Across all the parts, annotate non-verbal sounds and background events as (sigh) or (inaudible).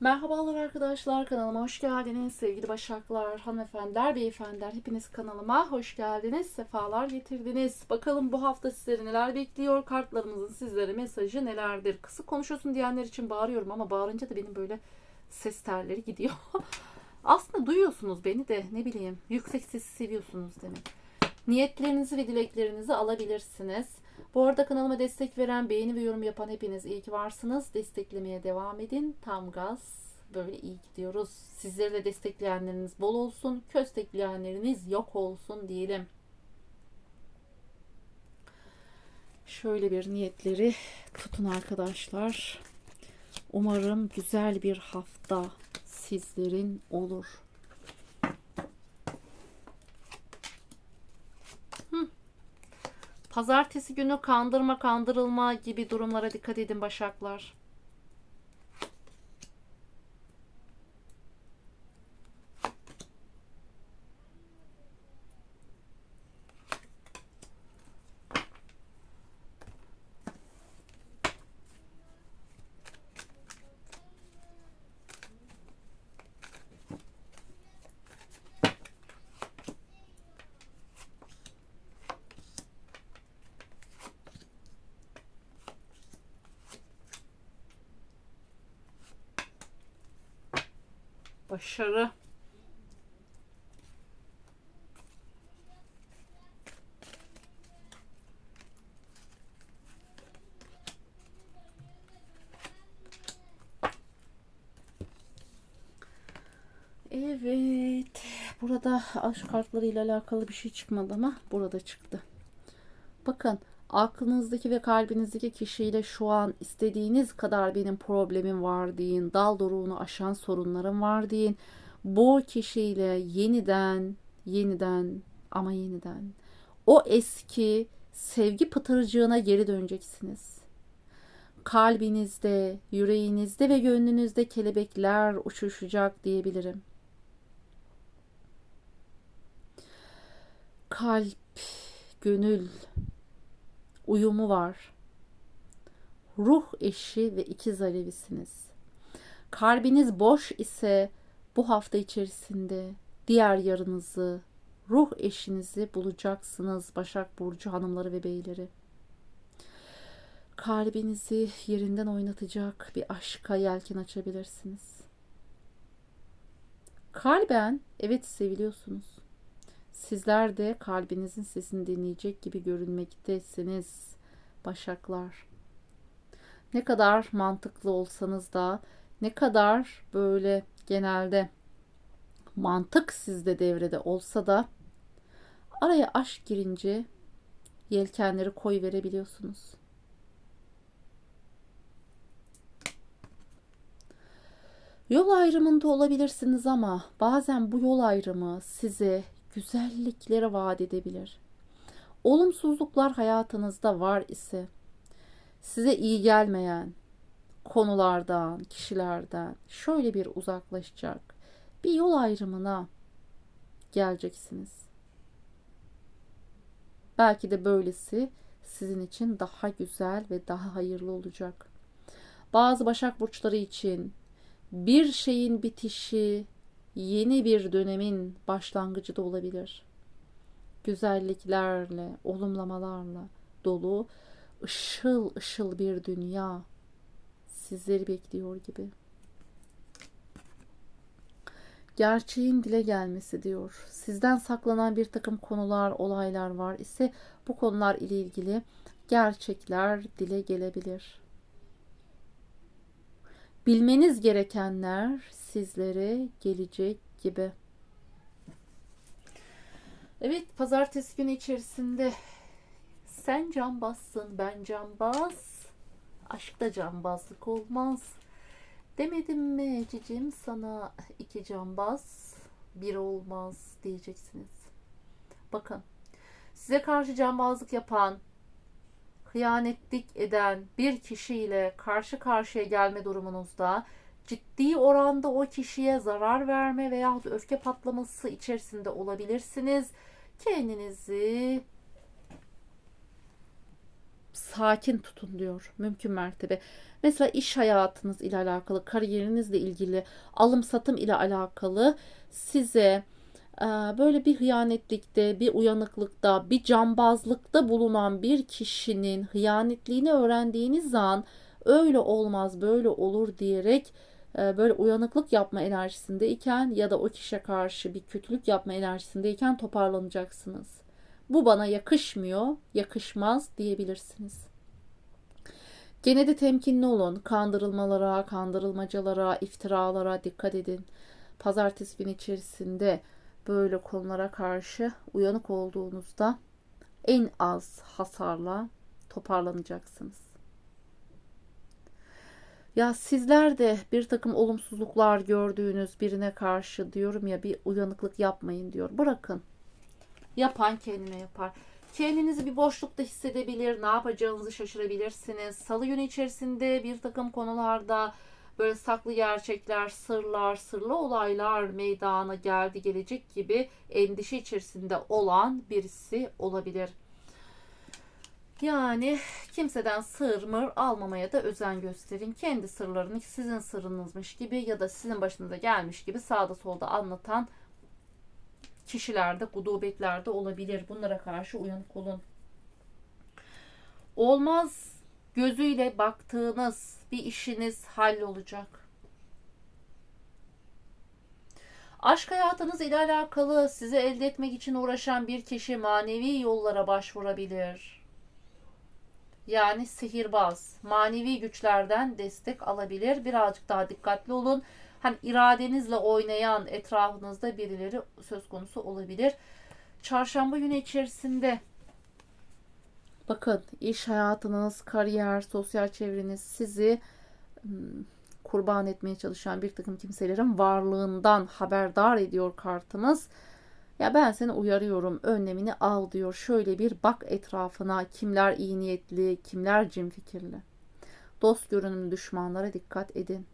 Merhabalar arkadaşlar kanalıma hoş geldiniz sevgili başaklar, hanımefendiler, beyefendiler hepiniz kanalıma hoş geldiniz, sefalar getirdiniz. Bakalım bu hafta sizleri neler bekliyor, kartlarımızın sizlere mesajı nelerdir? Kısık konuşuyorsun diyenler için bağırıyorum ama bağırınca da benim böyle ses telleri gidiyor. (laughs) Aslında duyuyorsunuz beni de ne bileyim yüksek sesi seviyorsunuz demek. Niyetlerinizi ve dileklerinizi alabilirsiniz. Bu arada kanalıma destek veren, beğeni ve yorum yapan hepiniz iyi ki varsınız. Desteklemeye devam edin. Tam gaz. Böyle iyi gidiyoruz. Sizleri de destekleyenleriniz bol olsun. Köstekleyenleriniz yok olsun diyelim. Şöyle bir niyetleri tutun arkadaşlar. Umarım güzel bir hafta sizlerin olur. Pazartesi günü kandırma kandırılma gibi durumlara dikkat edin başaklar. Başarı. Evet. Burada aşk kartlarıyla alakalı bir şey çıkmadı ama burada çıktı. Bakın aklınızdaki ve kalbinizdeki kişiyle şu an istediğiniz kadar benim problemim var deyin. Dal doruğunu aşan sorunlarım var deyin. Bu kişiyle yeniden, yeniden ama yeniden o eski sevgi pıtırcığına geri döneceksiniz. Kalbinizde, yüreğinizde ve gönlünüzde kelebekler uçuşacak diyebilirim. Kalp, gönül, uyumu var. Ruh eşi ve ikiz alevisiniz. Kalbiniz boş ise bu hafta içerisinde diğer yarınızı, ruh eşinizi bulacaksınız Başak Burcu hanımları ve beyleri. Kalbinizi yerinden oynatacak bir aşka yelken açabilirsiniz. Kalben evet seviliyorsunuz. Sizler de kalbinizin sesini dinleyecek gibi görünmektesiniz başaklar. Ne kadar mantıklı olsanız da ne kadar böyle genelde mantık sizde devrede olsa da araya aşk girince yelkenleri koy verebiliyorsunuz. Yol ayrımında olabilirsiniz ama bazen bu yol ayrımı size güzellikleri vaat edebilir. Olumsuzluklar hayatınızda var ise size iyi gelmeyen konulardan, kişilerden şöyle bir uzaklaşacak bir yol ayrımına geleceksiniz. Belki de böylesi sizin için daha güzel ve daha hayırlı olacak. Bazı Başak burçları için bir şeyin bitişi yeni bir dönemin başlangıcı da olabilir. Güzelliklerle, olumlamalarla dolu ışıl ışıl bir dünya sizleri bekliyor gibi. Gerçeğin dile gelmesi diyor. Sizden saklanan bir takım konular, olaylar var ise bu konular ile ilgili gerçekler dile gelebilir. Bilmeniz gerekenler sizlere gelecek gibi. Evet, pazartesi günü içerisinde sen cambazsın, ben cambaz. Aşkta cambazlık olmaz. Demedim mi cicim sana iki cambaz bir olmaz diyeceksiniz. Bakın size karşı cambazlık yapan, hıyanetlik eden bir kişiyle karşı karşıya gelme durumunuzda ciddi oranda o kişiye zarar verme veya öfke patlaması içerisinde olabilirsiniz. Kendinizi sakin tutun diyor mümkün mertebe. Mesela iş hayatınız ile alakalı, kariyerinizle ilgili, alım satım ile alakalı size böyle bir hıyanetlikte, bir uyanıklıkta, bir cambazlıkta bulunan bir kişinin hıyanetliğini öğrendiğiniz an öyle olmaz, böyle olur diyerek e, böyle uyanıklık yapma enerjisindeyken ya da o kişiye karşı bir kötülük yapma enerjisindeyken toparlanacaksınız. Bu bana yakışmıyor, yakışmaz diyebilirsiniz. Gene de temkinli olun. Kandırılmalara, kandırılmacalara, iftiralara dikkat edin. Pazartesi günü içerisinde böyle konulara karşı uyanık olduğunuzda en az hasarla toparlanacaksınız. Ya sizler de bir takım olumsuzluklar gördüğünüz birine karşı diyorum ya bir uyanıklık yapmayın diyor. Bırakın. Yapan kendine yapar. Kendinizi bir boşlukta hissedebilir, ne yapacağınızı şaşırabilirsiniz. Salı günü içerisinde bir takım konularda böyle saklı gerçekler, sırlar, sırlı olaylar meydana geldi gelecek gibi endişe içerisinde olan birisi olabilir. Yani kimseden sır mır almamaya da özen gösterin. Kendi sırlarını sizin sırrınızmış gibi ya da sizin başınıza gelmiş gibi sağda solda anlatan kişilerde, gudubetlerde olabilir. Bunlara karşı uyanık olun. Olmaz gözüyle baktığınız bir işiniz hallolacak. Aşk hayatınız ile alakalı sizi elde etmek için uğraşan bir kişi manevi yollara başvurabilir. Yani sihirbaz, manevi güçlerden destek alabilir. Birazcık daha dikkatli olun. Hani iradenizle oynayan etrafınızda birileri söz konusu olabilir. Çarşamba günü içerisinde bakın iş hayatınız, kariyer, sosyal çevreniz sizi kurban etmeye çalışan bir takım kimselerin varlığından haberdar ediyor kartımız. Ya ben seni uyarıyorum önlemini al diyor. Şöyle bir bak etrafına kimler iyi niyetli, kimler cin fikirli. Dost görünümlü düşmanlara dikkat edin.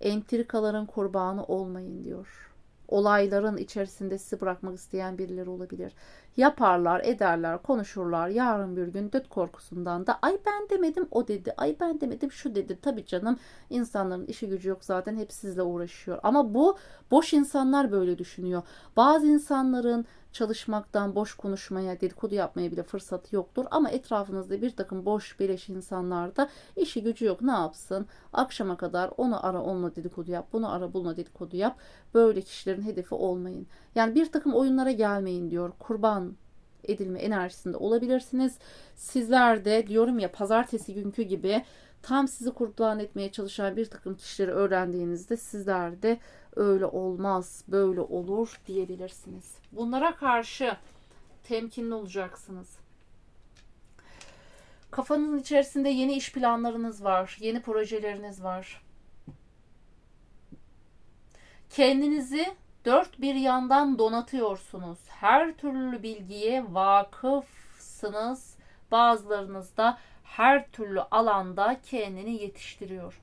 Entrikaların kurbanı olmayın diyor. Olayların içerisinde sizi bırakmak isteyen birileri olabilir. Yaparlar, ederler, konuşurlar. Yarın bir gün döt korkusundan da ay ben demedim o dedi. Ay ben demedim şu dedi. Tabii canım insanların işi gücü yok zaten hep sizle uğraşıyor. Ama bu boş insanlar böyle düşünüyor. Bazı insanların çalışmaktan, boş konuşmaya, dedikodu yapmaya bile fırsatı yoktur. Ama etrafınızda bir takım boş beleş insanlar da işi gücü yok. Ne yapsın? Akşama kadar onu ara onunla dedikodu yap, bunu ara bununla dedikodu yap. Böyle kişilerin hedefi olmayın. Yani bir takım oyunlara gelmeyin diyor. Kurban edilme enerjisinde olabilirsiniz. Sizler de diyorum ya pazartesi günkü gibi tam sizi kurban etmeye çalışan bir takım kişileri öğrendiğinizde sizler de öyle olmaz, böyle olur diyebilirsiniz. Bunlara karşı temkinli olacaksınız. Kafanın içerisinde yeni iş planlarınız var, yeni projeleriniz var. Kendinizi dört bir yandan donatıyorsunuz. Her türlü bilgiye vakıfsınız. Bazılarınız da her türlü alanda kendini yetiştiriyor.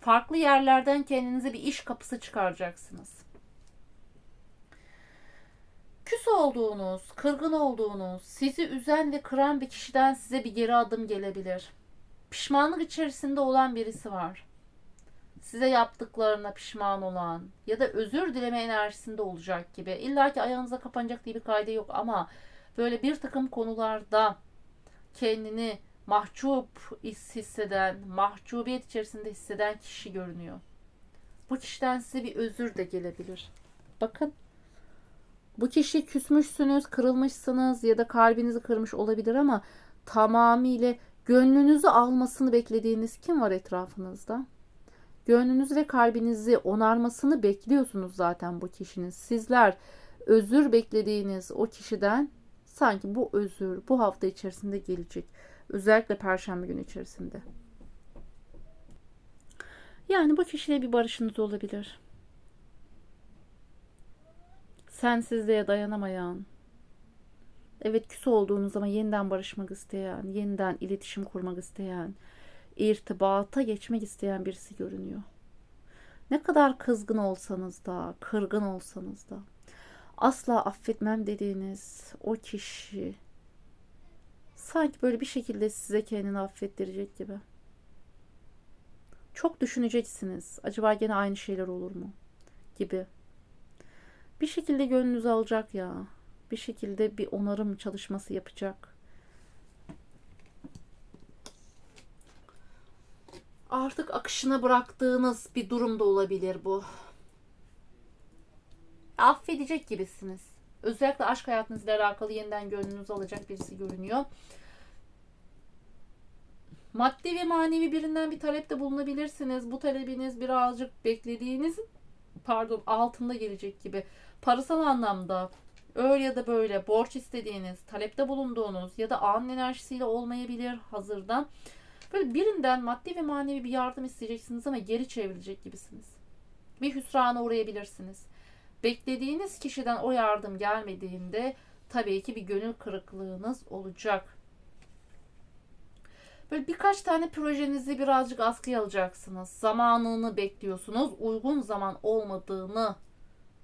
Farklı yerlerden kendinize bir iş kapısı çıkaracaksınız. Küs olduğunuz, kırgın olduğunuz, sizi üzen ve kıran bir kişiden size bir geri adım gelebilir. Pişmanlık içerisinde olan birisi var. Size yaptıklarına pişman olan ya da özür dileme enerjisinde olacak gibi. İlla ki ayağınıza kapanacak diye bir kaydı yok ama böyle bir takım konularda kendini mahcup hisseden, mahcubiyet içerisinde hisseden kişi görünüyor. Bu kişiden size bir özür de gelebilir. Bakın bu kişi küsmüşsünüz, kırılmışsınız ya da kalbinizi kırmış olabilir ama tamamıyla gönlünüzü almasını beklediğiniz kim var etrafınızda? Gönlünüzü ve kalbinizi onarmasını bekliyorsunuz zaten bu kişinin. Sizler özür beklediğiniz o kişiden sanki bu özür bu hafta içerisinde gelecek. Özellikle perşembe günü içerisinde. Yani bu kişiyle bir barışınız olabilir. Sensizliğe dayanamayan, evet küs olduğunuz ama yeniden barışmak isteyen, yeniden iletişim kurmak isteyen, irtibata geçmek isteyen birisi görünüyor. Ne kadar kızgın olsanız da, kırgın olsanız da, asla affetmem dediğiniz o kişi Sanki böyle bir şekilde size kendini affettirecek gibi. Çok düşüneceksiniz. Acaba gene aynı şeyler olur mu? Gibi. Bir şekilde gönlünüzü alacak ya. Bir şekilde bir onarım çalışması yapacak. Artık akışına bıraktığınız bir durum da olabilir bu. Affedecek gibisiniz. Özellikle aşk hayatınızla alakalı yeniden gönlünüzü alacak birisi görünüyor. Maddi ve manevi birinden bir talepte bulunabilirsiniz. Bu talebiniz birazcık beklediğiniz pardon altında gelecek gibi. Parasal anlamda öyle ya da böyle borç istediğiniz, talepte bulunduğunuz ya da anın enerjisiyle olmayabilir hazırdan. Böyle birinden maddi ve manevi bir yardım isteyeceksiniz ama geri çevrilecek gibisiniz. Bir hüsrana uğrayabilirsiniz. Beklediğiniz kişiden o yardım gelmediğinde tabii ki bir gönül kırıklığınız olacak. Böyle birkaç tane projenizi birazcık askıya alacaksınız. Zamanını bekliyorsunuz. Uygun zaman olmadığını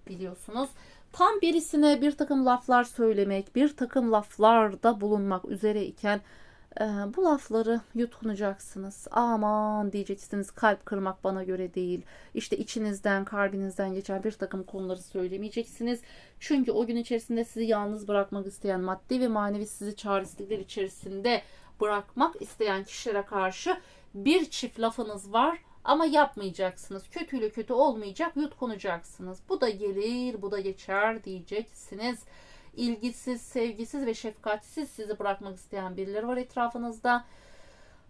biliyorsunuz. Tam birisine bir takım laflar söylemek, bir takım laflarda bulunmak üzere iken e, bu lafları yutkunacaksınız. Aman diyeceksiniz kalp kırmak bana göre değil. İşte içinizden, kalbinizden geçen bir takım konuları söylemeyeceksiniz. Çünkü o gün içerisinde sizi yalnız bırakmak isteyen maddi ve manevi sizi çaresizlikler içerisinde bırakmak isteyen kişilere karşı bir çift lafınız var ama yapmayacaksınız. Kötüyle kötü olmayacak, yutkunacaksınız. Bu da gelir, bu da geçer diyeceksiniz. İlgisiz, sevgisiz ve şefkatsiz sizi bırakmak isteyen birileri var etrafınızda.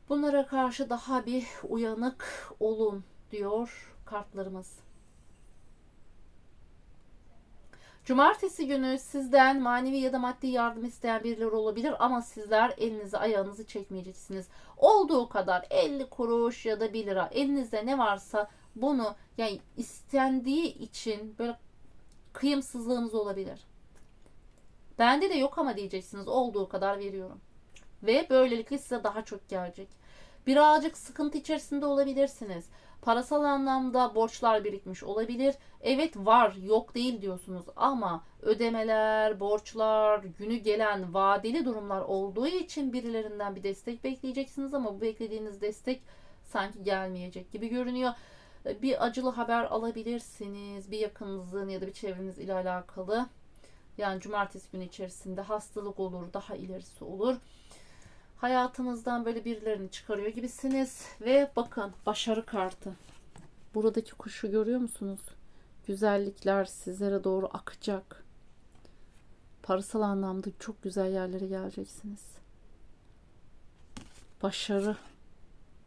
Bunlara karşı daha bir uyanık olun diyor kartlarımız. Cumartesi günü sizden manevi ya da maddi yardım isteyen birileri olabilir ama sizler elinizi ayağınızı çekmeyeceksiniz. Olduğu kadar 50 kuruş ya da 1 lira elinizde ne varsa bunu yani istendiği için böyle kıyımsızlığınız olabilir. Bende de yok ama diyeceksiniz olduğu kadar veriyorum. Ve böylelikle size daha çok gelecek. Birazcık sıkıntı içerisinde olabilirsiniz. Parasal anlamda borçlar birikmiş olabilir. Evet var, yok değil diyorsunuz ama ödemeler, borçlar, günü gelen vadeli durumlar olduğu için birilerinden bir destek bekleyeceksiniz ama bu beklediğiniz destek sanki gelmeyecek gibi görünüyor. Bir acılı haber alabilirsiniz. Bir yakınınızın ya da bir çevreniz ile alakalı. Yani cumartesi günü içerisinde hastalık olur, daha ilerisi olur hayatınızdan böyle birilerini çıkarıyor gibisiniz. Ve bakın başarı kartı. Buradaki kuşu görüyor musunuz? Güzellikler sizlere doğru akacak. Parasal anlamda çok güzel yerlere geleceksiniz. Başarı.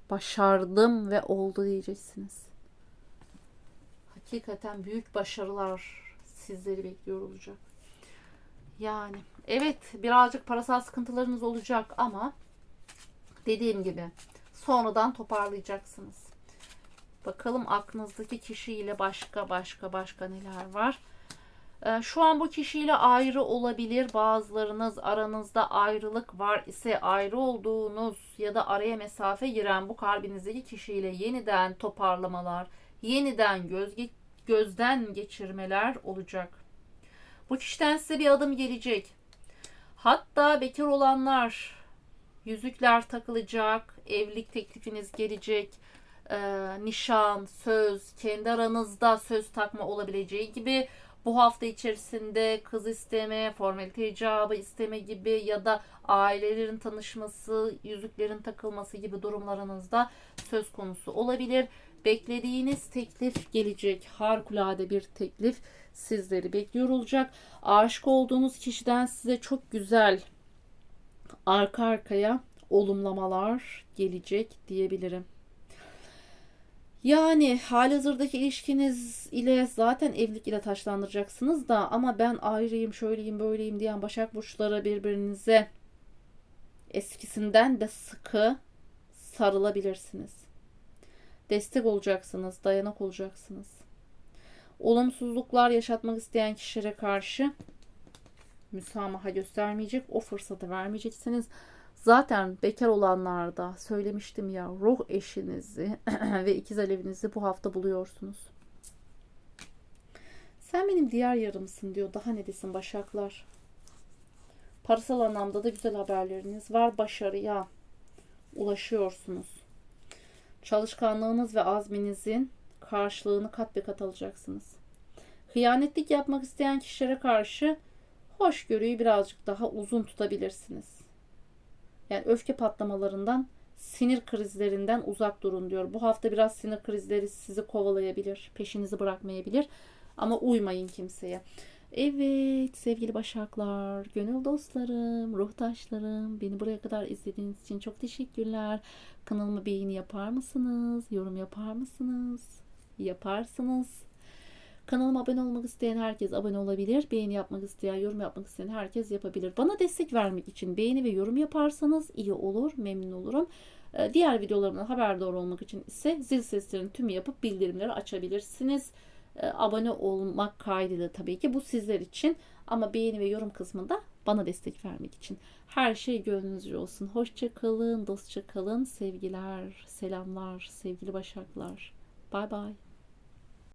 Başardım ve oldu diyeceksiniz. Hakikaten büyük başarılar sizleri bekliyor olacak. Yani evet birazcık parasal sıkıntılarınız olacak ama dediğim gibi sonradan toparlayacaksınız. Bakalım aklınızdaki kişiyle başka başka başka neler var. Ee, şu an bu kişiyle ayrı olabilir. Bazılarınız aranızda ayrılık var ise ayrı olduğunuz ya da araya mesafe giren bu kalbinizdeki kişiyle yeniden toparlamalar, yeniden göz gözden geçirmeler olacak. Bu kişiden size bir adım gelecek. Hatta bekar olanlar yüzükler takılacak, evlilik teklifiniz gelecek, e, nişan, söz, kendi aranızda söz takma olabileceği gibi bu hafta içerisinde kız isteme, formalite icabı isteme gibi ya da ailelerin tanışması, yüzüklerin takılması gibi durumlarınızda söz konusu olabilir. Beklediğiniz teklif gelecek. Harikulade bir teklif sizleri bekliyor olacak. Aşık olduğunuz kişiden size çok güzel arka arkaya olumlamalar gelecek diyebilirim. Yani halihazırdaki ilişkiniz ile zaten evlilik ile taşlandıracaksınız da ama ben ayrıyım, şöyleyim, böyleyim diyen Başak Burçları birbirinize eskisinden de sıkı sarılabilirsiniz. Destek olacaksınız, dayanak olacaksınız. Olumsuzluklar yaşatmak isteyen kişilere karşı müsamaha göstermeyecek, o fırsatı vermeyeceksiniz. Zaten bekar olanlarda söylemiştim ya ruh eşinizi (clears throat) ve ikiz alevinizi bu hafta buluyorsunuz. Sen benim diğer yarımsın diyor. Daha ne desin başaklar? Parasal anlamda da güzel haberleriniz var. Başarıya ulaşıyorsunuz. Çalışkanlığınız ve azminizin karşılığını kat be kat alacaksınız. Hıyanetlik yapmak isteyen kişilere karşı hoşgörüyü birazcık daha uzun tutabilirsiniz. Yani öfke patlamalarından, sinir krizlerinden uzak durun diyor. Bu hafta biraz sinir krizleri sizi kovalayabilir, peşinizi bırakmayabilir ama uymayın kimseye. Evet sevgili Başaklar, gönül dostlarım, ruhtaşlarım, beni buraya kadar izlediğiniz için çok teşekkürler. Kanalıma beğeni yapar mısınız? Yorum yapar mısınız? Yaparsınız. Kanalıma abone olmak isteyen herkes abone olabilir. Beğeni yapmak isteyen, yorum yapmak isteyen herkes yapabilir. Bana destek vermek için beğeni ve yorum yaparsanız iyi olur, memnun olurum. Ee, Diğer videolarımdan haberdar olmak için ise zil seslerini tüm yapıp bildirimleri açabilirsiniz. Ee, Abone olmak kaydıyla tabii ki bu sizler için ama beğeni ve yorum kısmında bana destek vermek için. Her şey gönlünüzce olsun. Hoşça kalın, dostça kalın. Sevgiler, selamlar, sevgili başaklar. Bay bay.